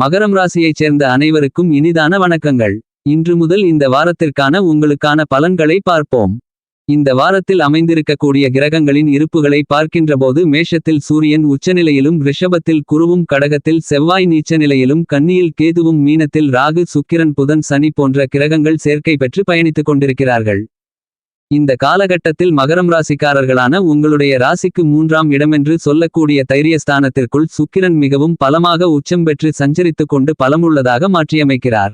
மகரம் ராசியைச் சேர்ந்த அனைவருக்கும் இனிதான வணக்கங்கள். இன்று முதல் இந்த வாரத்திற்கான உங்களுக்கான பலன்களை பார்ப்போம். இந்த வாரத்தில் அமைந்திருக்கக்கூடிய கிரகங்களின் இருப்புகளை பார்க்கின்றபோது மேஷத்தில் சூரியன் உச்சநிலையிலும் ரிஷபத்தில் குருவும் கடகத்தில் செவ்வாய் நீச்சநிலையிலும் கன்னியில் கேதுவும் மீனத்தில் ராகு சுக்கிரன் புதன் சனி போன்ற கிரகங்கள் சேர்க்கை பெற்று பயணித்துக் கொண்டிருக்கிறார்கள். இந்த காலகட்டத்தில் மகரம் ராசிக்காரர்களான உங்களுடைய ராசிக்கு மூன்றாம் இடமென்று சொல்லக்கூடிய தைரியஸ்தானத்திற்குள் சுக்கிரன் மிகவும் பலமாக உச்சம் பெற்று சஞ்சரித்துக் கொண்டு பலமுள்ளதாக மாற்றியமைக்கிறார்.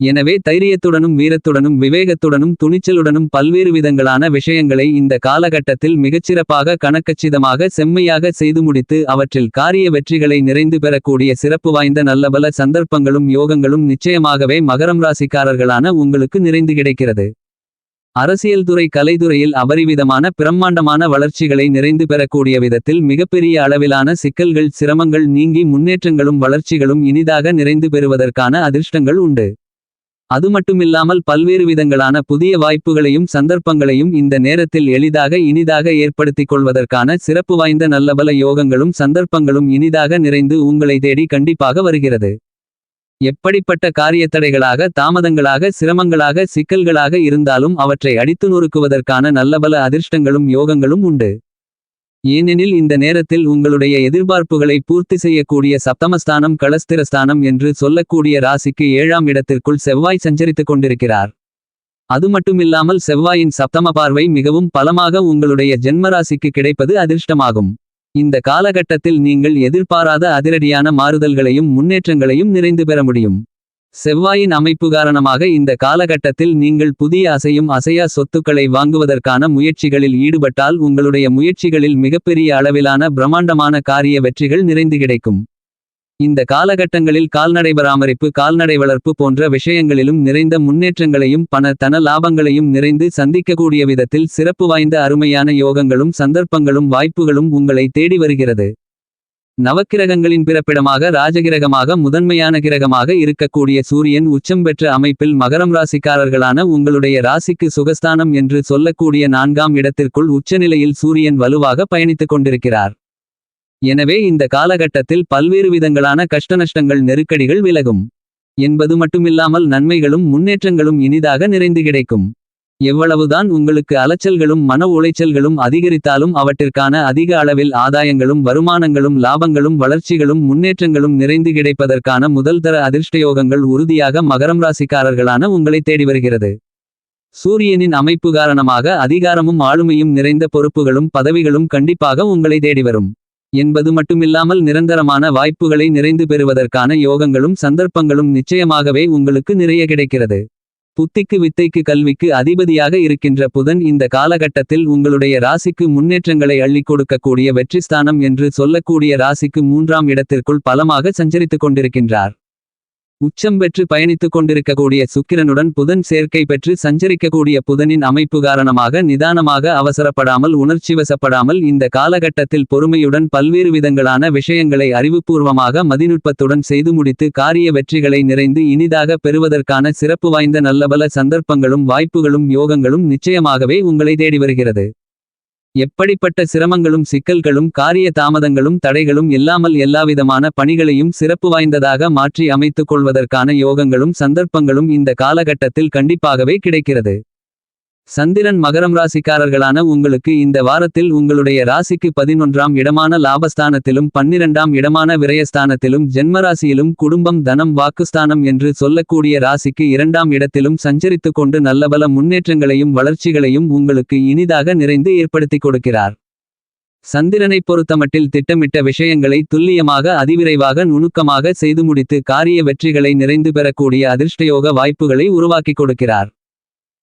எனவே தைரியத்துடனும் வீரத்துடனும் விவேகத்துடனும் துணிச்சலுடனும் பல்வேறு விதங்களான விஷயங்களை இந்த காலகட்டத்தில் மிகச்சிறப்பாக கணக்கச்சிதமாக செம்மையாக செய்து முடித்து அவற்றில் காரிய வெற்றிகளை நிறைந்து பெறக்கூடிய சிறப்பு வாய்ந்த நல்லபல சந்தர்ப்பங்களும் யோகங்களும் நிச்சயமாகவே மகரம் ராசிக்காரர்களான உங்களுக்கு நிறைந்து கிடைக்கிறது. அரசியல் துறை கலைத்துறையில் அபரிவிதமான பிரம்மாண்டமான வளர்ச்சிகளை நிறைந்து பெறக்கூடிய விதத்தில் மிகப்பெரிய அளவிலான சிக்கல்கள் சிரமங்கள் நீங்கி முன்னேற்றங்களும் வளர்ச்சிகளும் இனிதாக நிறைந்து பெறுவதற்கான அதிர்ஷ்டங்கள் உண்டு. அது மட்டுமில்லாமல் பல்வேறு விதங்களான புதிய வாய்ப்புகளையும் சந்தர்ப்பங்களையும் இந்த நேரத்தில் எளிதாக இனிதாக ஏற்படுத்திக் கொள்வதற்கான சிறப்பு வாய்ந்த நல்லபல யோகங்களும் சந்தர்ப்பங்களும் இனிதாக நிறைந்து உங்களை தேடி கண்டிப்பாக வருகிறது. எப்படிப்பட்ட காரியத்தடைகளாக தாமதங்களாக சிரமங்களாக சிக்கல்களாக இருந்தாலும் அவற்றை அடித்து நொறுக்குவதற்கான நல்லபல அதிர்ஷ்டங்களும் யோகங்களும் உண்டு. ஏனெனில் இந்த நேரத்தில் உங்களுடைய எதிர்பார்ப்புகளை பூர்த்தி செய்யக்கூடிய சப்தமஸ்தானம் களஸ்திரஸ்தானம் என்று சொல்லக்கூடிய ராசிக்கு ஏழாம் இடத்திற்குள் செவ்வாய் சஞ்சரித்துக் கொண்டிருக்கிறார். அது மட்டுமில்லாமல் செவ்வாயின் சப்தம பார்வை மிகவும் பலமாக உங்களுடைய ஜென்மராசிக்கு கிடைப்பது அதிர்ஷ்டமாகும். இந்த காலகட்டத்தில் நீங்கள் எதிர்பாராத அதிரடியான மாறுதல்களையும் முன்னேற்றங்களையும் நிறைந்து பெற முடியும். செவ்வாயின் அமைப்பு காரணமாக இந்த காலகட்டத்தில் நீங்கள் புதிய அசையும் அசையா சொத்துக்களை வாங்குவதற்கான முயற்சிகளில் ஈடுபட்டால் உங்களுடைய முயற்சிகளில் மிகப்பெரிய அளவிலான பிரம்மாண்டமான காரிய வெற்றிகள் நிறைந்து கிடைக்கும். இந்த காலகட்டங்களில் கால்நடை பராமரிப்பு கால்நடை வளர்ப்பு போன்ற விஷயங்களிலும் நிறைந்த முன்னேற்றங்களையும் பண தன லாபங்களையும் நிறைந்து சந்திக்கக்கூடிய விதத்தில் சிறப்பு வாய்ந்த அருமையான யோகங்களும் சந்தர்ப்பங்களும் வாய்ப்புகளும் உங்களை தேடி வருகிறது. நவக்கிரகங்களின் பிறப்பிடமாக ராஜகிரகமாக முதன்மையான கிரகமாக இருக்கக்கூடிய சூரியன் உச்சம் பெற்ற அமைப்பில் மகரம் ராசிக்காரர்களான உங்களுடைய ராசிக்கு சுகஸ்தானம் என்று சொல்லக்கூடிய நான்காம் இடத்திற்குள் உச்சநிலையில் சூரியன் வலுவாக பயணித்துக் கொண்டிருக்கிறார். எனவே இந்த காலகட்டத்தில் பல்வேறு விதங்களான கஷ்டநஷ்டங்கள் நெருக்கடிகள் விலகும். என்பது மட்டுமில்லாமல் நன்மைகளும் முன்னேற்றங்களும் இனிதாக நிறைந்து கிடைக்கும். எவ்வளவுதான் உங்களுக்கு அலைச்சல்களும் மன உளைச்சல்களும் அதிகரித்தாலும் அவற்றிற்கான அதிக அளவில் ஆதாயங்களும் வருமானங்களும் லாபங்களும் வளர்ச்சிகளும் முன்னேற்றங்களும் நிறைந்து கிடைப்பதற்கான முதல்தர அதிர்ஷ்டயோகங்கள் உறுதியாக மகரம் ராசிக்காரர்களான உங்களை தேடி வருகிறது. சூரியனின் அமைப்பு காரணமாக அதிகாரமும் ஆளுமையும் நிறைந்த பொறுப்புகளும் பதவிகளும் கண்டிப்பாக உங்களை தேடி வரும். என்பது மட்டுமில்லாமல் நிரந்தரமான வாய்ப்புகளை நிறைந்து பெறுவதற்கான யோகங்களும் சந்தர்ப்பங்களும் நிச்சயமாகவே உங்களுக்கு நிறைய கிடைக்கிறது. புத்திக்கு வித்தைக்கு கல்விக்கு அதிபதியாக இருக்கின்ற புதன் இந்த காலகட்டத்தில் உங்களுடைய ராசிக்கு முன்னேற்றங்களை அள்ளிக் கொடுக்கக்கூடிய வெற்றிஸ்தானம் என்று சொல்லக்கூடிய ராசிக்கு மூன்றாம் இடத்திற்குள் பலமாக சஞ்சரித்துக் கொண்டிருக்கின்றார். உச்சம் பெற்று பயணித்துக் கொண்டிருக்கக்கூடிய சுக்கிரனுடன் புதன் சேர்க்கை பெற்று சஞ்சரிக்கக்கூடிய புதனின் அமைப்பு காரணமாக நிதானமாக அவசரப்படாமல் உணர்ச்சிவசப்படாமல் இந்த காலகட்டத்தில் பொறுமையுடன் பல்வேறு விதங்களான விஷயங்களை அறிவுபூர்வமாக மதிநுட்பத்துடன் செய்து முடித்து காரிய வெற்றிகளை நிறைந்து இனிதாக பெறுவதற்கான சிறப்பு வாய்ந்த நல்லபல சந்தர்ப்பங்களும் வாய்ப்புகளும் யோகங்களும் நிச்சயமாகவே உங்களை தேடி வருகிறது. எப்படிப்பட்ட சிரமங்களும் சிக்கல்களும் காரிய தாமதங்களும் தடைகளும் இல்லாமல் எல்லாவிதமான பணிகளையும் சிறப்பு வாய்ந்ததாக மாற்றி அமைத்துக் கொள்வதற்கான யோகங்களும் சந்தர்ப்பங்களும் இந்த காலகட்டத்தில் கண்டிப்பாகவே கிடைக்கிறது. சந்திரன் மகரம் ராசிக்காரர்களான உங்களுக்கு இந்த வாரத்தில் உங்களுடைய ராசிக்கு பதினொன்றாம் இடமான லாபஸ்தானத்திலும் பன்னிரண்டாம் இடமான விரயஸ்தானத்திலும் ஜென்மராசியிலும் குடும்பம் தனம் வாக்குஸ்தானம் என்று சொல்லக்கூடிய ராசிக்கு இரண்டாம் இடத்திலும் சஞ்சரித்து கொண்டு நல்லபல முன்னேற்றங்களையும் வளர்ச்சிகளையும் உங்களுக்கு இனிதாக நிறைந்து ஏற்படுத்திக் கொடுக்கிறார். சந்திரனைப் பொறுத்தமட்டில் திட்டமிட்ட விஷயங்களை துல்லியமாக அதிவிரைவாக நுணுக்கமாக செய்து முடித்து காரிய வெற்றிகளை நிறைந்து பெறக்கூடிய அதிர்ஷ்டயோக வாய்ப்புகளை உருவாக்கிக் கொடுக்கிறார்.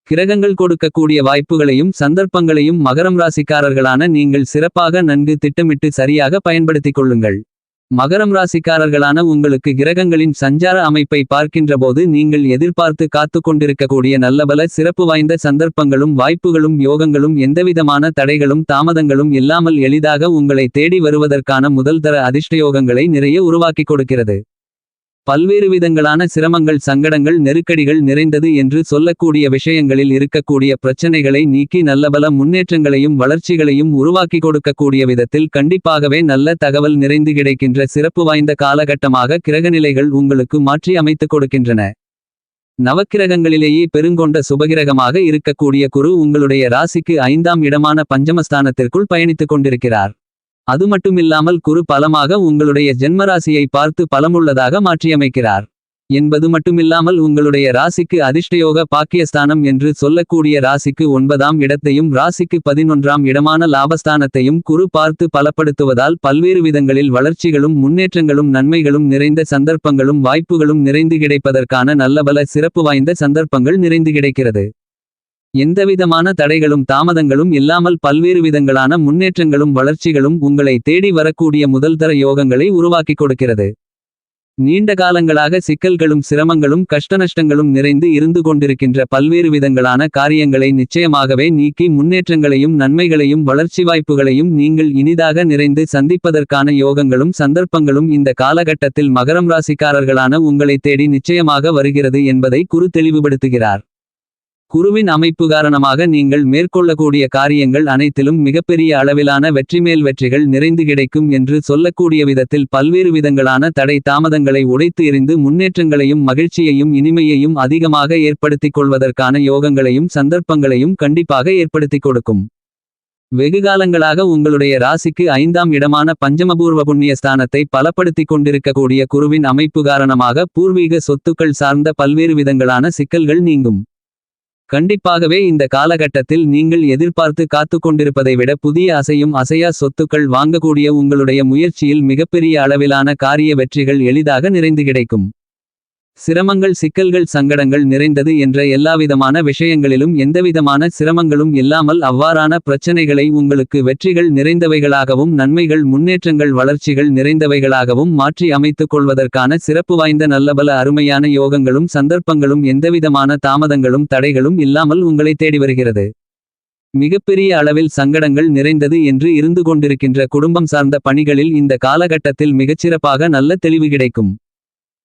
கிரகங்கள் கொடுக்கக்கூடிய வாய்ப்புகளையும் சந்தர்ப்பங்களையும் மகரம் ராசிக்காரர்களான நீங்கள் சிறப்பாக நன்கு திட்டமிட்டு சரியாக பயன்படுத்திக் கொள்ளுங்கள். மகரம் ராசிக்காரர்களான உங்களுக்கு கிரகங்களின் சஞ்சார அமைப்பை பார்க்கின்றபோது நீங்கள் எதிர்பார்த்து காத்து கொண்டிருக்கக்கூடிய நல்லபல சிறப்பு வாய்ந்த சந்தர்ப்பங்களும் வாய்ப்புகளும் யோகங்களும் எந்தவிதமான தடைகளும் தாமதங்களும் இல்லாமல் எளிதாக உங்களை தேடி வருவதற்கான முதல்தர அதிர்ஷ்டயோகங்களை நிறைய உருவாக்கிக் கொடுக்கிறது. பல்வேறு விதங்களான சிரமங்கள் சங்கடங்கள் நெருக்கடிகள் நிறைந்தது என்று சொல்லக்கூடிய விஷயங்களில் இருக்கக்கூடிய பிரச்சனைகளை நீக்கி நல்லபல முன்னேற்றங்களையும் வளர்ச்சிகளையும் உருவாக்கி கொடுக்கக்கூடிய விதத்தில் கண்டிப்பாகவே நல்ல தகவல் நிறைந்து கிடைக்கின்ற சிறப்பு வாய்ந்த காலகட்டமாக கிரகநிலைகள் உங்களுக்கு மாற்றி அமைத்துக் கொடுக்கின்றன. நவக்கிரகங்களிலேயே பெருங்கொண்ட சுபகிரகமாக இருக்கக்கூடிய குரு உங்களுடைய ராசிக்கு ஐந்தாம் இடமான பஞ்சமஸ்தானத்திற்குள் பயணித்துக் கொண்டிருக்கிறார். அது மட்டுமில்லாமல் குரு பலமாக உங்களுடைய ஜென்மராசியை பார்த்து பலமுள்ளதாக மாற்றியமைக்கிறார். என்பது மட்டுமில்லாமல் உங்களுடைய ராசிக்கு அதிர்ஷ்டயோக பாக்கியஸ்தானம் என்று சொல்லக்கூடிய ராசிக்கு ஒன்பதாம் இடத்தையும் ராசிக்கு பதினொன்றாம் இடமான லாபஸ்தானத்தையும் குரு பார்த்து பலப்படுத்துவதால் பல்வேறு விதங்களில் வளர்ச்சிகளும் முன்னேற்றங்களும் நன்மைகளும் நிறைந்த சந்தர்ப்பங்களும் வாய்ப்புகளும் நிறைந்து கிடைப்பதற்கான நல்லபல சிறப்பு வாய்ந்த சந்தர்ப்பங்கள் நிறைந்து கிடைக்கிறது. எந்தவிதமான தடைகளும் தாமதங்களும் இல்லாமல் பல்வேறு விதங்களான முன்னேற்றங்களும் வளர்ச்சிகளும் உங்களை தேடி வரக்கூடிய முதல்தர யோகங்களை உருவாக்கிக் கொடுக்கிறது. நீண்ட காலங்களாக சிக்கல்களும் சிரமங்களும் கஷ்டநஷ்டங்களும் நிறைந்து இருந்து கொண்டிருக்கின்ற பல்வேறு விதங்களான காரியங்களை நிச்சயமாகவே நீக்கி முன்னேற்றங்களையும் நன்மைகளையும் வளர்ச்சி வாய்ப்புகளையும் நீங்கள் இனிதாக நிறைந்து சந்திப்பதற்கான யோகங்களும் சந்தர்ப்பங்களும் இந்த காலகட்டத்தில் மகரம் ராசிக்காரர்களான உங்களை தேடி நிச்சயமாக வருகிறது என்பதை குறு தெளிவுபடுத்துகிறார். குருவின் அமைப்பு காரணமாக நீங்கள் மேற்கொள்ளக்கூடிய காரியங்கள் அனைத்திலும் மிகப்பெரிய அளவிலான வெற்றிமேல் வெற்றிகள் நிறைந்து கிடைக்கும் என்று சொல்லக்கூடிய விதத்தில் பல்வேறு விதங்களான தடை தாமதங்களை உடைத்து எறிந்து முன்னேற்றங்களையும் மகிழ்ச்சியையும் இனிமையையும் அதிகமாக ஏற்படுத்திக் கொள்வதற்கான யோகங்களையும் சந்தர்ப்பங்களையும் கண்டிப்பாக ஏற்படுத்திக் கொடுக்கும். வெகுகாலங்களாக உங்களுடைய ராசிக்கு ஐந்தாம் இடமான பஞ்சமபூர்வ புண்ணிய ஸ்தானத்தை பலப்படுத்திக் கொண்டிருக்கக்கூடிய குருவின் அமைப்பு காரணமாக பூர்வீக சொத்துக்கள் சார்ந்த பல்வேறு விதங்களான சிக்கல்கள் நீங்கும். கண்டிப்பாகவே இந்த காலகட்டத்தில் நீங்கள் எதிர்பார்த்து காத்து கொண்டிருப்பதை விட புதிய அசையும் அசையா சொத்துக்கள் வாங்கக்கூடிய உங்களுடைய முயற்சியில் மிகப்பெரிய அளவிலான காரிய வெற்றிகள் எளிதாக நிறைந்து கிடைக்கும். சிரமங்கள் சிக்கல்கள் சங்கடங்கள் நிறைந்தது என்ற எல்லாவிதமான விஷயங்களிலும் எந்தவிதமான சிரமங்களும் இல்லாமல் அவ்வாறான பிரச்சனைகளை உங்களுக்கு வெற்றிகள் நிறைந்தவைகளாகவும் நன்மைகள் முன்னேற்றங்கள் வளர்ச்சிகள் நிறைந்தவைகளாகவும் மாற்றி அமைத்துக் கொள்வதற்கான சிறப்பு வாய்ந்த நல்லபல அருமையான யோகங்களும் சந்தர்ப்பங்களும் எந்தவிதமான தாமதங்களும் தடைகளும் இல்லாமல் உங்களை தேடி வருகிறது. மிகப்பெரிய அளவில் சங்கடங்கள் நிறைந்தது என்று இருந்து கொண்டிருக்கின்ற குடும்பம் சார்ந்த பணிகளில் இந்த காலகட்டத்தில் மிகச்சிறப்பாக நல்ல தெளிவு கிடைக்கும்.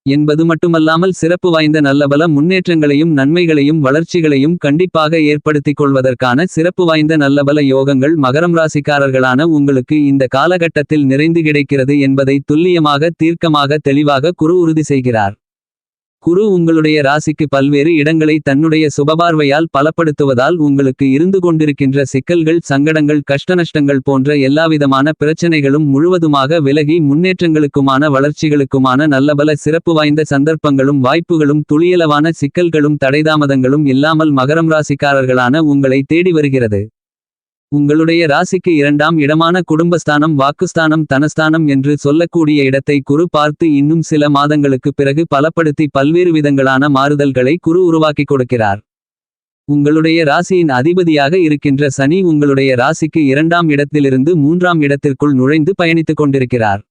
என்பது மட்டுமல்லாமல் சிறப்பு வாய்ந்த நல்லபல முன்னேற்றங்களையும் நன்மைகளையும் வளர்ச்சிகளையும் கண்டிப்பாக ஏற்படுத்திக் கொள்வதற்கான சிறப்பு வாய்ந்த நல்லபல யோகங்கள் மகரம் ராசிக்காரர்களான உங்களுக்கு இந்த காலகட்டத்தில் நிறைந்து கிடைக்கிறது என்பதை துல்லியமாக தீர்க்கமாக தெளிவாக குரு உறுதி செய்கிறார். குரு உங்களுடைய ராசிக்கு பல்வேறு இடங்களை தன்னுடைய சுபபார்வையால் பலப்படுத்துவதால் உங்களுக்கு இருந்து கொண்டிருக்கின்ற சிக்கல்கள் சங்கடங்கள் கஷ்டநஷ்டங்கள் போன்ற எல்லாவிதமான பிரச்சனைகளும் முழுவதுமாக விலகி முன்னேற்றங்களுக்குமான வளர்ச்சிகளுக்குமான நல்லபல சிறப்பு வாய்ந்த சந்தர்ப்பங்களும் வாய்ப்புகளும் துளியளவான சிக்கல்களும் தடைதாமதங்களும் இல்லாமல் மகரம் ராசிக்காரர்களான உங்களை தேடி வருகிறது. உங்களுடைய ராசிக்கு இரண்டாம் இடமான குடும்பஸ்தானம் வாக்குஸ்தானம் தனஸ்தானம் என்று சொல்லக்கூடிய இடத்தை குரு பார்த்து இன்னும் சில மாதங்களுக்கு பிறகு பலப்படுத்தி பல்வேறு விதங்களான மாறுதல்களை குரு உருவாக்கிக் கொடுக்கிறார். உங்களுடைய ராசியின் அதிபதியாக இருக்கின்ற சனி உங்களுடைய ராசிக்கு இரண்டாம் இடத்திலிருந்து மூன்றாம் இடத்திற்குள் நுழைந்து பயணித்துக் கொண்டிருக்கிறார்.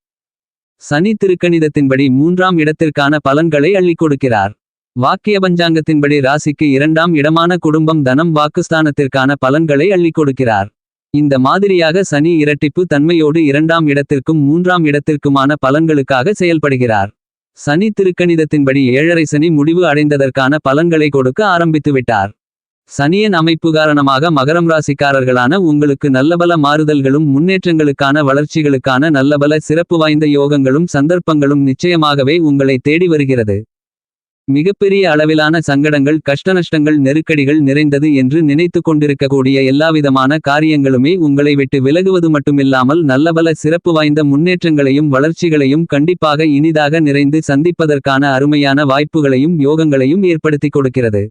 சனி திருக்கணிதத்தின்படி மூன்றாம் இடத்திற்கான பலன்களை அள்ளிக் கொடுக்கிறார். வாக்கிய பஞ்சாங்கத்தின்படி ராசிக்கு இரண்டாம் இடமான குடும்பம் தனம் வாக்குஸ்தானத்திற்கான பலன்களை அள்ளிக் கொடுக்கிறார். இந்த மாதிரியாக சனி இரட்டிப்பு தன்மையோடு இரண்டாம் இடத்திற்கும் மூன்றாம் இடத்திற்குமான பலன்களுக்காக செயல்படுகிறார். சனி திருக்கணிதத்தின்படி ஏழரை சனி முடிவு அடைந்ததற்கான பலன்களை கொடுக்க ஆரம்பித்துவிட்டார். சனியின் அமைப்பு காரணமாக மகரம் ராசிக்காரர்களான உங்களுக்கு நல்லபல மாறுதல்களும் முன்னேற்றங்களுக்கான வளர்ச்சிகளுக்கான நல்லபல சிறப்பு வாய்ந்த யோகங்களும் சந்தர்ப்பங்களும் நிச்சயமாகவே உங்களை தேடி வருகிறது. மிகப்பெரிய அளவிலான சங்கடங்கள் கஷ்டநஷ்டங்கள் நெருக்கடிகள் நிறைந்தது என்று நினைத்து கொண்டிருக்கக்கூடிய எல்லாவிதமான காரியங்களுமே உங்களை விட்டு விலகுவது மட்டுமில்லாமல் நல்லபல சிறப்பு வாய்ந்த முன்னேற்றங்களையும் வளர்ச்சிகளையும் கண்டிப்பாக இனிதாக நிறைந்து சந்திப்பதற்கான அருமையான வாய்ப்புகளையும் யோகங்களையும் ஏற்படுத்திக் கொடுக்கிறது.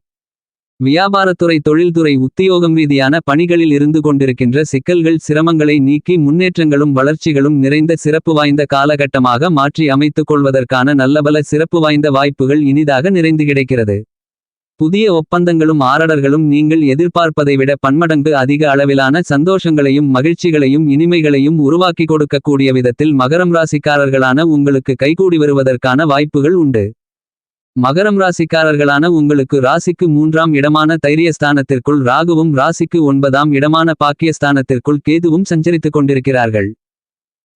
வியாபாரத்துறை தொழில்துறை உத்தியோகம் ரீதியான பணிகளில் இருந்து கொண்டிருக்கின்ற சிக்கல்கள் சிரமங்களை நீக்கி முன்னேற்றங்களும் வளர்ச்சிகளும் நிறைந்த சிறப்பு வாய்ந்த காலகட்டமாக மாற்றி அமைத்துக் கொள்வதற்கான நல்லபல சிறப்பு வாய்ந்த வாய்ப்புகள் இனிதாக நிறைந்து கிடைக்கிறது. புதிய ஒப்பந்தங்களும் ஆரடர்களும் நீங்கள் எதிர்பார்ப்பதை விட பன்மடங்கு அதிக அளவிலான சந்தோஷங்களையும் மகிழ்ச்சிகளையும் இனிமைகளையும் உருவாக்கி கொடுக்கக்கூடிய விதத்தில் மகரம் ராசிக்காரர்களான உங்களுக்கு கைகூடி வருவதற்கான வாய்ப்புகள் உண்டு. மகரம் ராசிக்காரர்களான உங்களுக்கு ராசிக்கு மூன்றாம் இடமான தைரியஸ்தானத்திற்குள் ராகுவும் ராசிக்கு ஒன்பதாம் இடமான பாக்கியஸ்தானத்திற்குள் கேதுவும் சஞ்சரித்துக் கொண்டிருக்கிறார்கள்.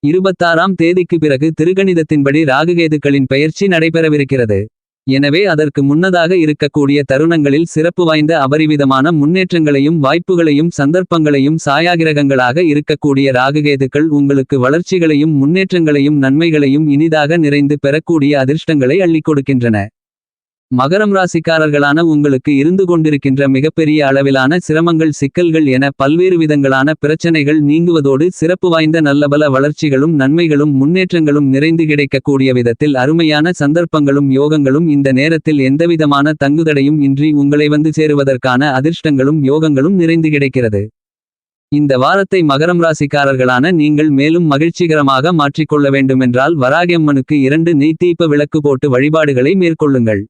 இருபத்தாறாம் தேதிக்கு பிறகு திருகணிதத்தின்படி ராகுகேதுக்களின் பெயர்ச்சி நடைபெறவிருக்கிறது. எனவே அதற்கு முன்னதாக இருக்கக்கூடிய தருணங்களில் சிறப்பு வாய்ந்த அபரிவிதமான முன்னேற்றங்களையும் வாய்ப்புகளையும் சந்தர்ப்பங்களையும் சாயாகிரகங்களாக இருக்கக்கூடிய ராகுகேதுக்கள் உங்களுக்கு வளர்ச்சிகளையும் முன்னேற்றங்களையும் நன்மைகளையும் இனிதாக நிறைந்து பெறக்கூடிய அதிர்ஷ்டங்களை அள்ளிக் கொடுக்கின்றன. மகரம் ராசிக்காரர்களான உங்களுக்கு இருந்து கொண்டிருக்கின்ற மிகப்பெரிய அளவிலான சிரமங்கள் சிக்கல்கள் என பல்வேறு விதங்களான பிரச்சனைகள் நீங்குவதோடு சிறப்பு வாய்ந்த நல்லபல வளர்ச்சிகளும் நன்மைகளும் முன்னேற்றங்களும் நிறைந்து கிடைக்கக்கூடிய விதத்தில் அருமையான சந்தர்ப்பங்களும் யோகங்களும் இந்த நேரத்தில் எந்தவிதமான தங்குதடையும் இன்றி உங்களை வந்து சேருவதற்கான அதிர்ஷ்டங்களும் யோகங்களும் நிறைந்து கிடைக்கிறது. இந்த வாரத்தை மகரம் ராசிக்காரர்களான நீங்கள் மேலும் மகிழ்ச்சிகரமாக மாற்றிக்கொள்ள வேண்டுமென்றால் வராகியம்மனுக்கு இரண்டு நெய்த்தீப்ப விளக்கு போட்டு வழிபாடுகளை மேற்கொள்ளுங்கள்.